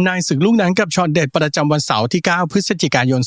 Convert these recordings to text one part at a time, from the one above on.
ำนายศึกลูกหนังกับช็อตเด็ดประจำวันเสาร์ที่ 9 พฤศจิกายน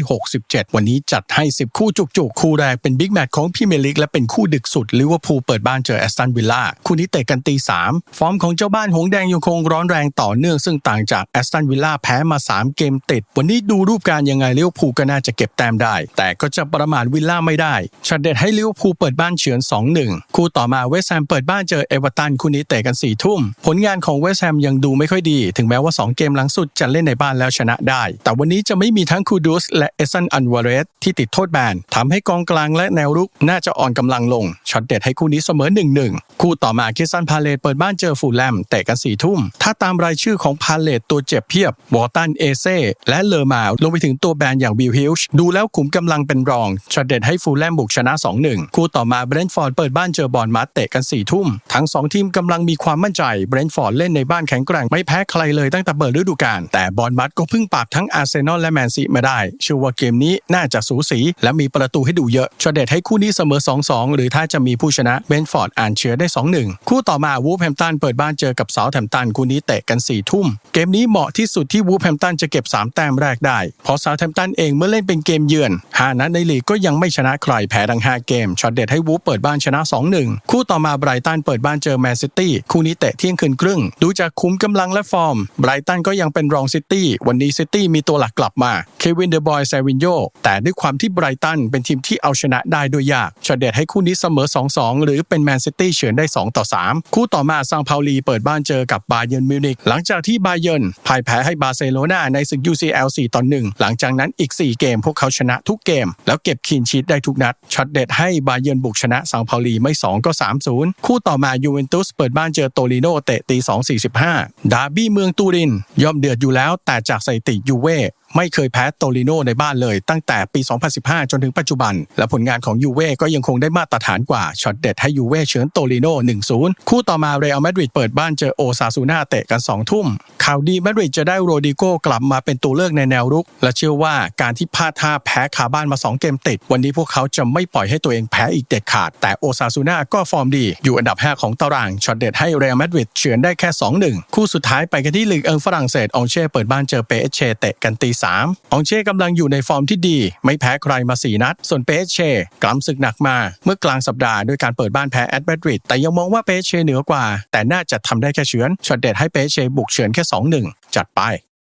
2567 วันนี้จัดให้ 10 คู่จุกๆ คู่แรกเป็นบิ๊กแมตช์ของพรีเมียร์ลีกและเป็นคู่ดึกสุดลิเวอร์พูลเปิดบ้านเจอแอสตันวิลล่าคู่นี้เตะกันตี 3 ฟอร์มของเจ้าบ้านหงแดงยังคงร้อนแรงต่อเนื่องซึ่งต่างจากแอสตันวิลล่าแพ้มา 3 เกมติด วันนี้ดูรูปการยังไงลิเวอร์พูลก็น่าจะเก็บแต้มได้ แต่ก็จะประมาทวิลล่าไม่ได้ช็อตเด็ดให้ลิเวอร์พูลเปิดบ้านเฉือน 2-1 คู่ต่อมาเวสต์แฮมเปิดบ้านเจอเอเวอร์ตันคู่นี้เตะกัน4ทุ่มผลงานของเวสต์แฮมยังดูไม่ค่อยดี ถึงแม้ว่า2 เกมหลังสุดจะเล่นในบ้านแล้วชนะได้ แต่วันนี้จะไม่มีทั้งคูดูสและเอซันอันวาเรสที่ติดโทษแบนทำให้กองกลางและแนวรุกน่าจะอ่อนกำลังลงช็อตเด็ดให้คู่นี้เสมอ1-1คู่ต่อมาคิสันพาเลตเปิดบ้านเจอฟูลแลมเตะกัน4ทุ่ม ถ้าตามรายชื่อของพาเลตตัวเจ็บเพียบวอตันเอเซ่และเลอมาลงไปถึงตัวแบนอย่างบิลฮิลช์ดูแล้วขุมกำลังเป็นรองช็อตเด็ดให้ฟูลแลมบุกชนะ 2-1 คู่ต่อมาเบรนท์ฟอร์ดเปิดบ้านเจอบอลมัดเตะกัน4ทุ่ม ทั้งสองทีมกำลังมีความมั่นใจเบรนท์ฟอร์ดเล่นในบ้านแข็งแกร่งไม่แพ้ใครเลยตั้งแต่เปิดฤดูกาลแต่บอลมัดก็เพิ่งปราบทั้งอาร์เซนอลและแมนซีมาได้เชื่อว่าเกมนี้น่าจะสูสี และมีประตูให้ดูเยอะช็อตเด็ดให้คู่นี้เสมอ 2-2 หรือถ้าจะมีผู้ชนะเบนฟอร์ดอ่านเชื้อได้ 2-1 คู่ต่อมาวูฟแฮมตันเปิดบ้านเจอกับเซาแฮมตันคู่นี้เตะกัน4ทุ่ม เกมนี้เหมาะที่สุดที่วูฟแฮมตันจะเก็บ 3 แต้มแรกได้ เพราะเซาแฮมตันเองเมื่อเล่นเป็นเกมเยือนหานัดในลีกก็ยังไม่ชนะใครแพ้ดัง 5 เกมช็อตเด็ดให้วูฟเปิดบ้านชนะ 2-1 คู่ต่อมาไบรตันเปิดบ้านเจอแมนซิตี้คู่นี้เตะเที่ยงคืนครึ่ง ดูจากคุ้มกำลังและฟอร์มไบรตันก็ยังเป็นรองซิตี้วันนี้ซิตี้มีตัวหลักกลับมาเควินเดอะบอยเซวินโยแต่ด้วยความที่ไบรตันเป็นทีมที่เอาชนะได้ด้วยยากช็อตเด็ดให้คู่นี้เสมอ2-2 หรือเป็นแมนซิตี้เฉือนได้2ต่อ3คู่ต่อมาซังเปาลีเปิดบ้านเจอกับบาเยิร์นมิวนิกหลังจากที่บาเยิร์นพ่ายแพ้ให้บาร์เซโลนาในศึก UCL 4ต่อ1หลังจากนั้นอีก 4 เกม พวกเขาชนะทุกเกม แล้วเก็บคีนชีตได้ทุกนัดช็อตเด็ดให้บาเยิร์นบุกชนะซังเปาลีไม่ 2 ก็ 3-0 คู่ต่อมายูเวนตุสเปิดบ้านเจอโตลิโนเตะตี2-45ดาร์บี้เมืองตูรินย่อมเดือดอยู่แล้วแต่จากสถิติยูเว่ไม่เคยแพ้โตลิโนในบ้านเลย ตั้งแต่ปี 2015 จนถึงปัจจุบัน และผลงานของยูเว่ก็ยังคงได้มาตรฐานกว่าช็อตเด็ดให้ยูเว่เฉือนโตลิโน 1-0 คู่ต่อมาเรอัลมาดริดเปิดบ้านเจอโอซาซูนาเตะกัน 2 ทุ่มข่าวดีมาดริดจะได้โรดิโก้กลับมาเป็นตัวเลือกในแนวรุก และเชื่อว่าการที่พลาดท่าแพ้คาบ้านมา 2 เกมติด วันนี้พวกเขาจะไม่ปล่อยให้ตัวเองแพ้อีกเด็ดขาด แต่โอซาซูนาก็ฟอร์มดี อยู่อันดับ 5 ของตารางช็อตเด็ดให้เรอัลมาดริดเฉือนได้แค่ 2-1 คู่สุดท้ายไปกันที่ลีกเอิงฝรั่งเศสองเช่เปิดบ้านเจอเปเอเชเตะกันตี3 องเช่กำลังอยู่ในฟอร์มที่ดี ไม่แพ้ใครมา 4 นัด ส่วนเปเช่กลัมศึกหนักมา เมื่อกลางสัปดาห์ด้วยการเปิดบ้านแพ้แอตมาดริดแต่ยังมองว่าเปเช่เหนือกว่า แต่น่าจะทำได้แค่เฉือนช็อตเด็ดให้เปเช่บุกเฉือนแค่ 2-1 จัดไป